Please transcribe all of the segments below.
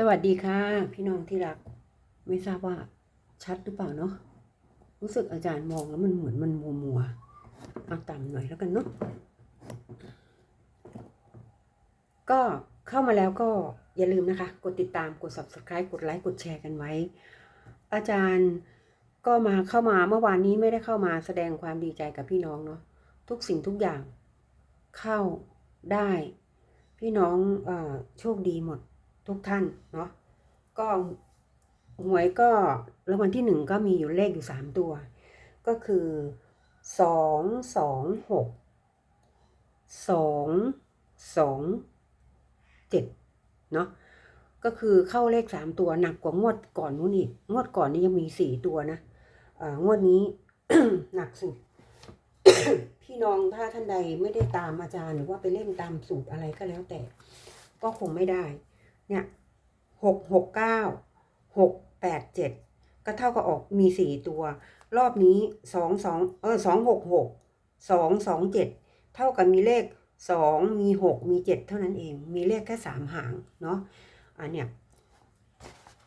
สวัสดีค่ะ พี่น้องที่รัก ไม่ทราบว่าชัดหรือเปล่าเนาะรู้สึกอาจารย์มองแล้วมันเหมือนมันมัวมัวเอาต่ำหน่อยแล้วกันเนาะก็เข้ามาแล้วก็อย่าลืมนะคะ กดติดตามกด subscribe กดไลค์กดแชร์กันไว้ อาจารย์ก็มาเข้ามาเมื่อวานนี้ไม่ได้เข้ามาแสดงความดีใจกับพี่น้องเนาะทุกสิ่งทุกอย่างเข้าได้ พี่น้องอโชคดีหมด ทุกท่านเนาะก็หวยก็รางวัลที่หนึ่งก็มีอยู่เลขอยู่สามตัว ก็คือสองสองหกสองสองเจ็ดเนาะก็คือเข้าเลขสามตัวหนักกว่างวดก่อนนู้นอีกงวดก่อนนี้ยังมีสี่ตัวนะอ่องวดนี้หนักสุด พี่น้องถ้าท่านใดไม่ได้ตามอาจารย์ หรือว่าไปเล่นตามสูตรอะไรก็แล้วแต่ ก็คงไม่ได้ เนี่ยหกหกเก้าหกแปดเจ็ดก็เท่ากับออกมีสี่ตัว รอบนี้สองสองเออสองหกหกสองสองเจ็ดเท่ากับมีเลขสองมีหกมีเจ็ดเท่านั้นเอง มีเลขแค่สามหางเนาะอันเนี้ย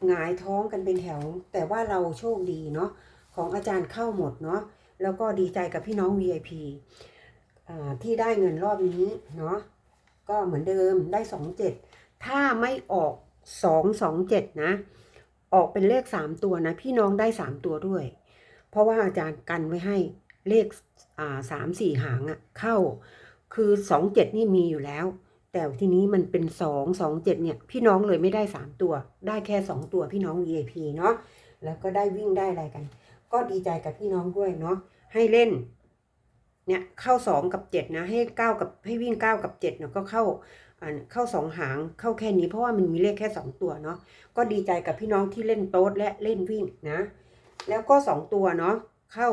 หงายท้องกันเป็นแถว แต่ว่าเราโชคดีเนาะของอาจารย์เข้าหมดเนาะแล้วก็ดีใจกับพี่น้อง VIP อ่าที่ได้เงินรอบนี้เนาะก็เหมือนเดิมได้สองเจ็ด ถ้าไม่ออกสองสองเจ็ดนะ ออกเป็นเลขสามตัวนะ พี่น้องได้สามตัวด้วย เพราะว่าอาจารย์กันไว้ให้เลขอ่าสามสี่หางอะเข้า คือสองเจ็ดนี่มีอยู่แล้ว แต่ทีนี้มันเป็นสองสองเจ็ดเนี่ย พี่น้องเลยไม่ได้สามตัว ได้แค่สองตัวพี่น้อง VIP เนาะแล้วก็ได้วิ่งได้อะไรกัน ก็ดีใจกับพี่น้องด้วยเนาะให้เล่นเนี่ยเข้าสองกับเจ็ดนะให้เก้ากับให้วิ่งเก้ากับเจ็ดเนาะก็เข้า เข้าสองหางเข้าแค่นี้เพราะว่ามันมีเลขแค่สองตัวเนาะก็ดีใจกับพี่น้องที่เล่นโต๊ดและเล่นวิ่งนะ แล้วก็สองตัวเนาะเข้า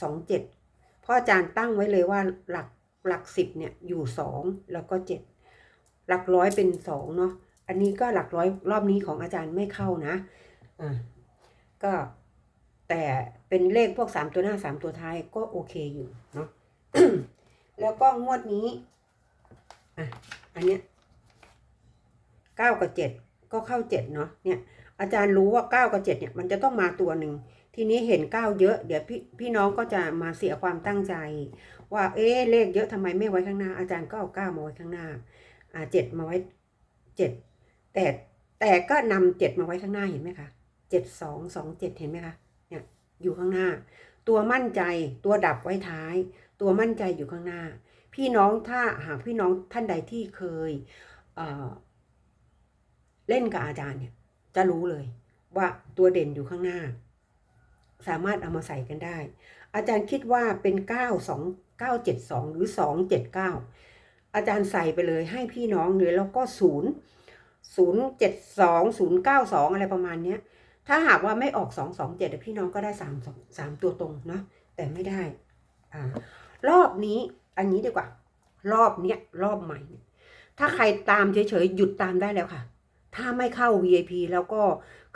สองเจ็ดพราะอาจารย์ตั้งไว้เลยว่าหลักหลักสิบเนี่ยอยู่สองแล้วก็เจ็ดหลักร้อยเป็นสองเนาะอันนี้ก็หลักร้อยรอบนี้ของอาจารย์ไม่เข้านะอ่าก็แต่เป็นเลขพวกสามตัวหน้าสามตัวท้ายก็โอเคอยู่เนาะแล้วก็งวดนี้อะอันเนี้ย เก้ากับเจ็ดก็เข้าเจ็ดเนาะเนี่ยอาจารย์รู้ว่าเก้ากับเจ็ดเนี่ยมันจะต้องมาตัวหนึ่งทีนี้เห็นเก้าเยอะเดี๋ยวพี่พี่น้องก็จะมาเสียความตั้งใจ ว่าเอ๊ะเลขเยอะทำไมไม่ไว้ข้างหน้า อาจารย์ก็เอาเก้ามาไว้ข้างหน้าอ่าเจ็ดมาไว้เจ็ดแต่แต่ก็นำเจ็ดมาไว้ข้างหน้าเห็นไหมคะเจ็ดสองสองเจ็ดเห็นไหมคะเนี่ยอยู่ข้างหน้า ตัวมั่นใจตัวดับไว้ท้าย ตัวมั่นใจอยู่ข้างหน้า พี่น้องถ้าหากพี่น้องท่านใดที่เคยเอ่อ เล่นกับอาจารย์เนี่ยจะรู้เลยว่าตัวเด่นอยู่ข้างหน้า สามารถเอามาใส่กันได้ อาจารย์คิดว่าเป็นเก้าสองเก้าเจ็ดสองหรือสองเจ็ดเก้าอาจารย์ใส่ไปเลยให้พี่น้องเลยแล้วก็ศูนย์ศูนย์เจ็ดสองศูนย์เก้าสองอะไรประมาณเนี้ยถ้าหากว่าไม่ออกสองสองเจ็ดพี่น้องก็ได้สามสามตัวตรงเนาะแต่ไม่ได้อ่ารอบนี้อันนี้ดีกว่า รอบเนี้ยรอบใหม่ ถ้าใครตามเฉยๆหยุดตามได้แล้วค่ะ ถ้าไม่เข้า VIP แล้วก็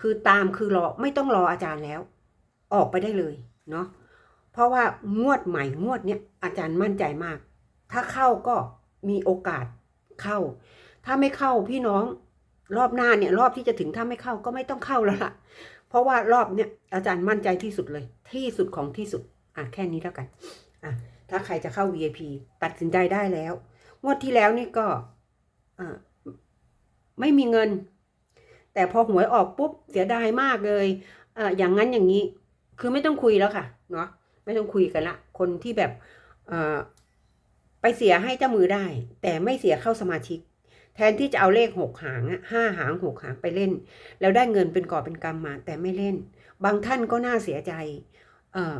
คือตามคือรอไม่ต้องรออาจารย์แล้ว ออกไปได้เลยเนาะเพราะว่างวดใหม่งวดเนี้ยอาจารย์มั่นใจมาก ถ้าเข้าก็มีโอกาสเข้า ถ้าไม่เข้าพี่น้องรอบหน้าเนี่ยรอบที่จะถึงถ้าไม่เข้าก็ไม่ต้องเข้าแล้วล่ะ เพราะว่ารอบเนี้ยอาจารย์มั่นใจที่สุดเลย ที่สุดของที่สุดอะแค่นี้แล้วกันอะถ้าใครจะเข้า VIP ตัดสินใจได้แล้ว งวดที่แล้วนี่ก็อะ ไม่มีเงิน แต่พอหวยออกปุ๊บเสียดายมากเลยเอออย่างนั้นอย่างนี้ คือไม่ต้องคุยแล้วค่ะเนาะไม่ต้องคุยกันละ คนที่แบบเออไปเสียให้เจ้ามือได้ แต่ไม่เสียเข้าสมาชิก แทนที่จะเอาเลขหกหางห้าหางหกหางไปเล่น แล้วได้เงินเป็นก่อเป็นกำมา แต่ไม่เล่น บางท่านก็น่าเสียใจ เออ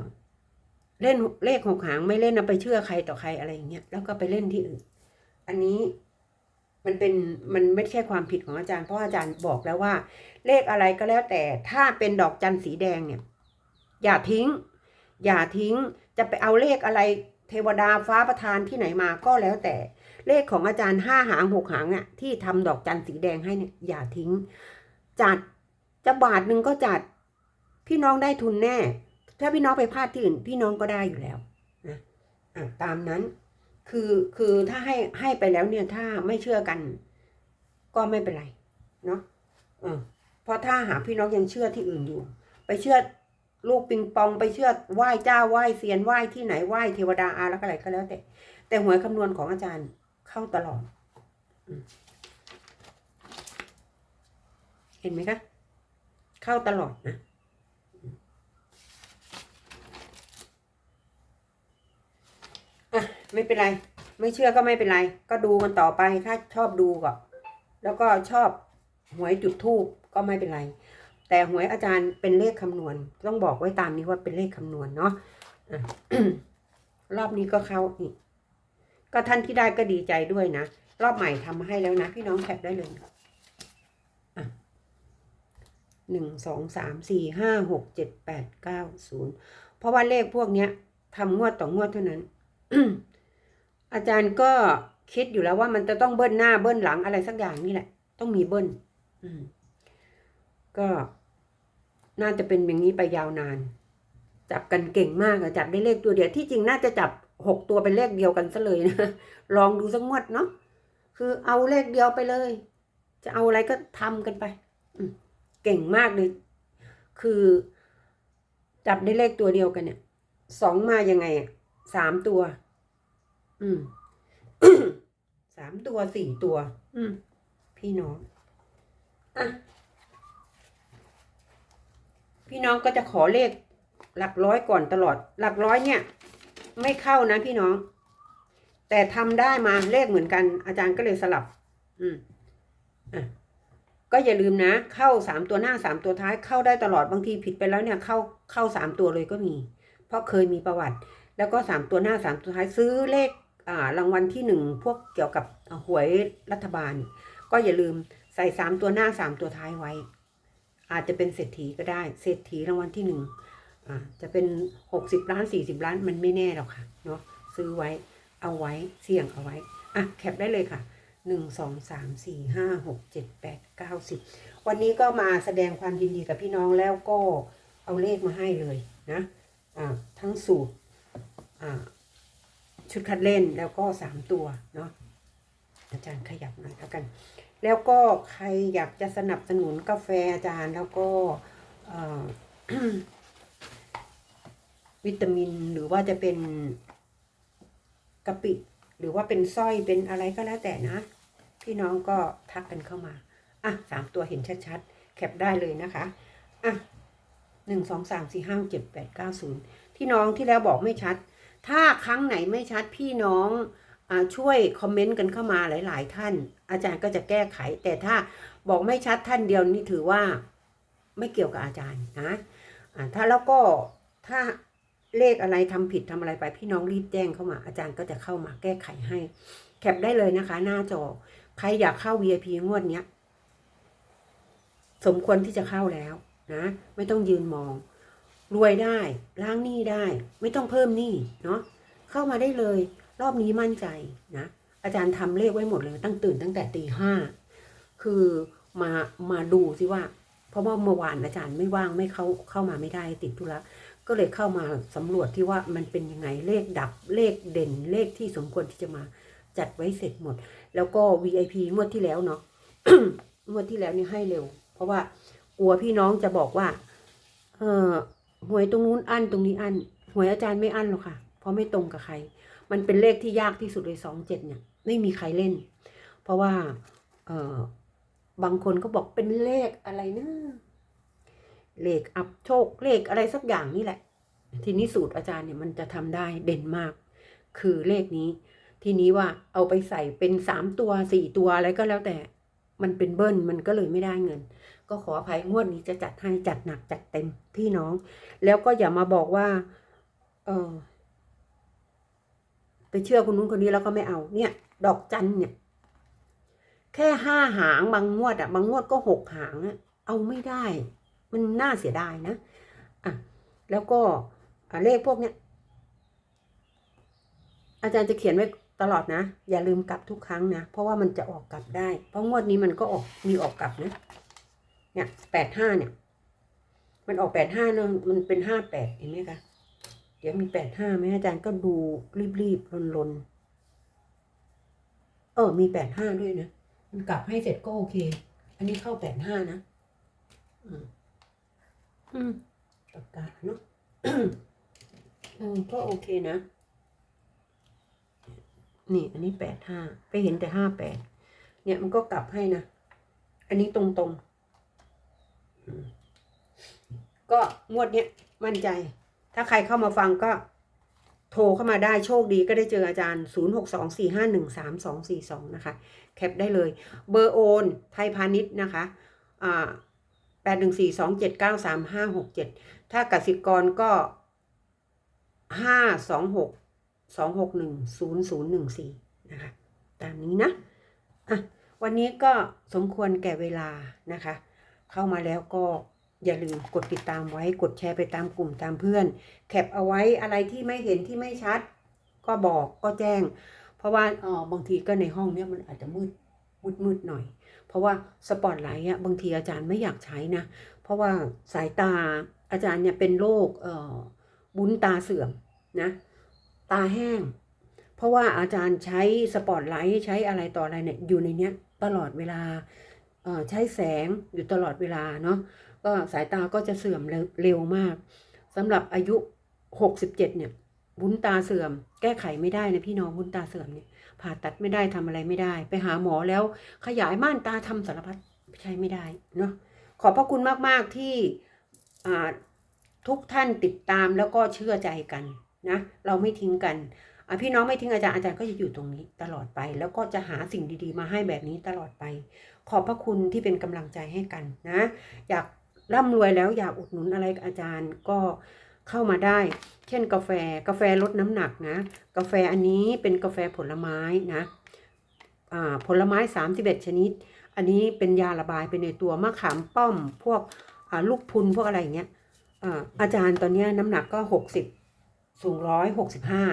เล่นเลขหกหางไม่เล่นนะไปเชื่อใครต่อใครอะไรอย่างเงี้ยแล้วก็ไปเล่นที่อื่น อันนี้ มันเป็นมันไม่ใช่ความผิดของอาจารย์เพราะอาจารย์บอกแล้วว่า เลขอะไรก็แล้วแต่ถ้าเป็นดอกจันสีแดงเนี่ย อย่าทิ้ง อย่าทิ้งจะไปเอาเลขอะไรเทวดาฟ้าประทานที่ไหนมาก็แล้วแต่ เลขของอาจารย์ห้าหางหกหางอะ่ะที่ทำดอกจันสีแดงให้เนี่ยอย่าทิ้ง จัดจะบาทหนึ่งก็จัด พี่น้องได้ทุนแน่ ถ้าพี่น้องไปพลาดที่อื่น พี่น้องก็ได้อยู่แล้วนะอะตามนั้น คือคือถ้าให้ให้ไปแล้วเนี่ยถ้าไม่เชื่อกัน ก็ไม่เป็นไรเนาะเออเพราะถ้าหากพี่น้องยังเชื่อที่อื่นอยู่ ไปเชื่อลูกปิงปองไปเชื่อไหว้เจ้าไหว้เซียนไหว้ที่ไหนไหว้เทวดาอาแล้วก็อะไรก็แล้วแต่ แต่หวยคำนวณของอาจารย์เข้าตลอดอเห็นไหมคะ เข้าตลอดนะ อะ ไม่เป็นไร ไม่เชื่อก็ไม่เป็นไร ก็ดูกันต่อไปถ้าชอบดูก็ แล้วก็ชอบหวยจุดทูบก็ไม่เป็นไร แต่หวยอาจารย์เป็นเลขคำนวณ ต้องบอกไว้ตามนี้ว่าเป็นเลขคำนวณเนาะรอบนี้ก็เข้าอีกก็ท่านที่ได้ก็ดีใจด้วยนะ รอบใหม่ทำมาให้แล้วนะ พี่น้องแคปได้เลยอะหนึ่งสองสามสี่ห้าหกเจ็ดแปดเก้าศูนย์เพราะว่าเลขพวกเนี้ยทำงวดต่องวดเท่านั้น อาจารย์ก็คิดอยู่แล้วว่ามันจะต้องเบิ้ลหน้าเบิ้ลหลังอะไรสักอย่างนี่แหละ ต้องมีเบิ้ลอืมก็น่าจะเป็นอย่างนี้ไปยาวนาน จับกันเก่งมากอะจับได้เลขตัวเดียวที่จริงน่าจะจับหกตัวเป็นเลขเดียวกันซะเลยนะลองดูสักงวดเนาะคือเอาเลขเดียวไปเลย จะเอาอะไรก็ทำกันไปอืเก่งมากเลย คือ จับได้เลขตัวเดียวกันเนี่ยสองมายังไงสามตัว อืม สามตัวสี่ตัว อืม พี่น้องอะพี่น้องก็จะขอเลขหลักร้อยก่อนตลอด หลักร้อยเนี่ย ไม่เข้านะพี่น้อง แต่ทำได้มาเลขเหมือนกัน อาจารย์ก็เลยสลับ อืมอะก็อย่าลืมนะ เข้าสามตัวหน้าสามตัวท้ายเข้าได้ตลอดบางทีผิดไปแล้วเนี่ย เข้าเข้าสามตัวเลยก็มี เพราะเคยมีประวัติ แล้วก็สามตัวหน้าสามตัวท้ายซื้อเลขอ่า รางวัลที่หนึ่งพวกเกี่ยวกับหวยรัฐบาล ก็อย่าลืมใส่สามตัวหน้าสามตัวท้ายไว้ อาจจะเป็นเศรษฐีก็ได้ เศรษฐีรางวัลที่หนึ่งอ่าจะเป็นหกสิบล้านสี่สิบล้านมันไม่แน่หรอกค่ะเนาะซื้อไว้เอาไว้เสี่ยงเอาไว้อะแคปได้เลยค่ะหนึ่งสองสามสี่ห้าหกเจ็ดแปดเก้าสิบวันนี้ก็มาแสดงความยินดีกับพี่น้องแล้วก็เอาเลขมาให้เลยนะอ่าทั้งสูตรอ่า ชุดคัดเล่นแล้วก็สามตัวเนาะอาจารย์ขยับหน่อยแล้วกัน แล้วก็ใครอยากจะสนับสนุนกาแฟอาจารย์แล้วก็วิตามินหรือว่าจะเป็นกะปิหรือว่าเป็นสร้อยเป็นอะไรก็แล้วแต่นะ พี่น้องก็ทักกันเข้ามา อะสามตัวเห็นชัดๆ แคปได้เลยนะคะ อะหนึ่งสองสามสี่ห้าเจ็ดแปดเก้าศูนย์ที่น้องที่แล้วบอกไม่ชัด ถ้าครั้งไหนไม่ชัดพี่น้องอช่วยคอมเมนต์กันเข้ามาหลาย ๆ ท่าน อาจารย์ก็จะแก้ไข แต่ถ้าบอกไม่ชัดท่านเดียวนี่ถือว่าไม่เกี่ยวกับอาจารย์นะถ้าแล้วก็ถ้าเลขอะไรทำผิดทำอะไรไปพี่น้องรีบแจ้งเข้ามา อาจารย์ก็จะเข้ามาแก้ไขให้ แคปได้เลยนะคะ หน้าจอ ใครอยากเข้า VIP งวดเนี้ย สมควรที่จะเข้าแล้วนะ ไม่ต้องยืนมอง รวยได้ ล้างหนี้ได้ ไม่ต้องเพิ่มหนี้เนาะเข้ามาได้เลย รอบนี้มั่นใจนะอาจารย์ทำเลขไว้หมดเลยตั้งตื่นตั้งแต่ตีห้าคือมามาดูสิว่า เพราะว่าเมื่อวานอาจารย์ไม่ว่างไม่เข้าเข้ามาไม่ได้ติดธุระก็เลยเข้ามาสำรวจที่ว่ามันเป็นยังไงเลขดับเลขเด่นเลขที่สมควรที่จะมาจัดไว้เสร็จหมด แล้วก็ VIP งวดที่แล้วเนาะงวดที่แล้วนี่ให้เร็ว เพราะว่ากลัวพี่น้องจะบอกว่า เออ หวยตรงนู้นอันตรงนี้อันหวยอาจารย์ไม่อันหรอกค่ะ เพราะไม่ตรงกับใคร มันเป็นเลขที่ยากที่สุดเลยสองเจ็ดเนี่ย ไม่มีใครเล่น เพราะว่าเออบางคนก็บอกเป็นเลขอะไรนะเลขอับโชคเลขอะไรสักอย่างนี่แหละ ทีนี้สูตรอาจารย์เนี่ยมันจะทำได้เด่นมาก คือเลขนี้ ทีนี้ว่าเอาไปใส่เป็นสามตัวสี่ตัวอะไรก็แล้วแต่ มันเป็นเบิ้ลมันก็เลยไม่ได้เงิน ก็ขออภัยงวดนี้จะจัดให้จัดหนักจัดเต็มพี่น้อง แล้วก็อย่ามาบอกว่า เออไปเชื่อคนนู้นคนนี้แล้วก็ไม่เอา เนี่ย ดอกจันเนี่ย แค่ห้าหางบางงวดอะบางงวดก็หกหางอะเอาไม่ได้ มันน่าเสียดายนะอะแล้วก็เลขพวกเนี้ยอาจารย์จะเขียนไว้ตลอดนะ อย่าลืมกลับทุกครั้งนะ เพราะว่ามันจะออกกลับได้ เพราะงวดนี้มันก็ออกมีออกกลับนะ เนี่ยแปดห้าเนี่ย มันออกแปดห้าเนอะมันเป็นห้าแปดเห็นไหมคะเดี๋ยวมีแปดห้าไหมอาจารย์ก็ดูรีบๆลนๆเออ มีแปดห้าด้วยนะมันกลับให้เสร็จก็โอเค อันนี้เข้าแปดห้านะอืมอืมปากกาเนาะเออก็โอเคนะนี่อันนี้แปดห้าไปเห็นแต่ห้าแปดเนี่ยมันก็กลับให้นะ อันนี้ตรงตรงๆอืม ก็งวดเนี้ยมั่นใจ ถ้าใครเข้ามาฟังก็โทรเข้ามาได้โชคดีก็ได้เจออาจารย์ 0 6 2 4 5 1 3 2 4 2 นะคะ แคปได้เลย เบอร์โอน ไทยพาณิชย์นะคะอ่าแปดหนึ่งสี่สองเจ็ดเก้าสามห้าหกเจ็ดถ้ากสิกรก็ห้าสองหกสองหกหนึ่งศูนย์ศูนย์หนึ่งสี่นะคะ ตามนี้นะอะวันนี้ก็สมควรแก่เวลานะคะ เข้ามาแล้วก็อย่าลืมกดติดตามไว้กดแชร์ไปตามกลุ่มตามเพื่อน แคปเอาไว้อะไรที่ไม่เห็นที่ไม่ชัด ก็บอกก็แจ้ง เพราะว่าอ๋อบางทีก็ในห้องเนี้ยมันอาจจะมืดมืดมืดหน่อย เพราะว่าสปอตไลท์อะบางทีอาจารย์ไม่อยากใช้นะ เพราะว่าสายตาอาจารย์เนี่ยเป็นโรคเอ่อบุ้นตาเสื่อมนะตาแห้ง เพราะว่าอาจารย์ใช้สปอตไลท์ใช้อะไรต่ออะไรเนี่ยอยู่ในเนี้ยตลอดเวลา ใช้แสงอยู่ตลอดเวลาเนาะก็สายตาก็จะเสื่อมเร็วมากสำหรับอายุ 67 เนี่ยบุ้นตาเสื่อม แก้ไขไม่ได้นะพี่น้องบุ้นตาเสื่อมเนี่ยผ่าตัดไม่ได้ทำอะไรไม่ได้ ไปหาหมอแล้วขยายม่านตาทำสารพัดใช้ไม่ได้เนาะขอบพระคุณมาก ๆ ที่ทุกท่านติดตามแล้วก็เชื่อใจกันนะเราไม่ทิ้งกันพี่น้องไม่ทิ้งอาจารย์อาจารย์ก็จะอยู่ตรงนี้ตลอดไป แล้วก็จะหาสิ่งดีๆ มาให้แบบนี้ตลอดไป ขอบพระคุณที่เป็นกำลังใจให้กันนะ อยากร่ำรวยแล้วอยากอุดหนุนอะไรอาจารย์ก็เข้ามาได้ เช่นกาแฟกาแฟลดน้ำหนักนะ กาแฟอันนี้เป็นกาแฟผลไม้นะผลไม้ 31 ชนิด อันนี้เป็นยาระบายเป็นในตัวมะขามป้อมพวกลูกพุนพวกอะไรอย่างเงี้ยอาจารย์ตอนนี้น้ำหนักก็ 60 สูงร้อยหกสิบห้า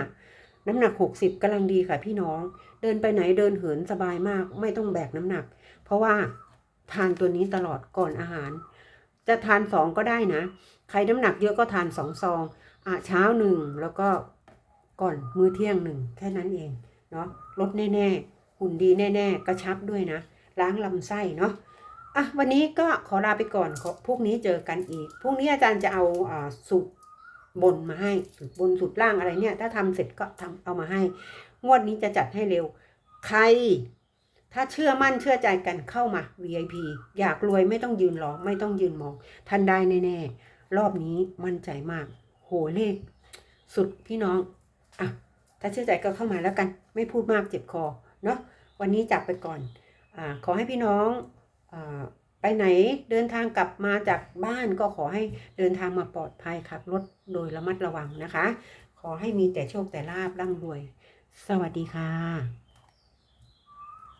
น้ำหนัก 60กำลังดีค่ะพี่น้อง เดินไปไหนเดินเหินสบายมาก ไม่ต้องแบกน้ำหนัก เพราะว่าทานตัวนี้ตลอดก่อนอาหาร จะทานสองก็ได้นะ ใครน้ำหนักเยอะก็ทานสองซองอะเช้าหนึ่งแล้วก็ก่อนมื้อเที่ยงหนึ่งแค่นั้นเองเนาะลดแน่ๆหุ่นดีแน่ ๆ กระชับด้วยนะ ล้างลำไส้เนาะอะวันนี้ก็ขอลาไปก่อนขอพรุ่งนี้เจอกันอีกพรุ่งนี้อาจารย์จะเอาอ่าสูตรบนมาให้สูตรบนสูตรล่างอะไรเนี่ย ถ้าทำเสร็จก็ทำเอามาให้ งวดนี้จะจัดให้เร็ว ใคร ถ้าเชื่อมั่นเชื่อใจกันเข้ามา VIP อยากรวยไม่ต้องยืนรอไม่ต้องยืนมอง ท่านได้แน่ๆ รอบนี้มั่นใจมาก โหเลข สุดพี่น้อง อะ ถ้าเชื่อใจก็เข้ามาแล้วกัน ไม่พูดมากเจ็บคอ เนาะวันนี้จับไปก่อนอ่าขอให้พี่น้องอ่าไปไหนเดินทางกลับมาจากบ้านก็ขอให้เดินทางมาปลอดภัยขับรถโดยระมัดระวังนะคะ ขอให้มีแต่โชคแต่ลาบร่ำรวย สวัสดีค่ะ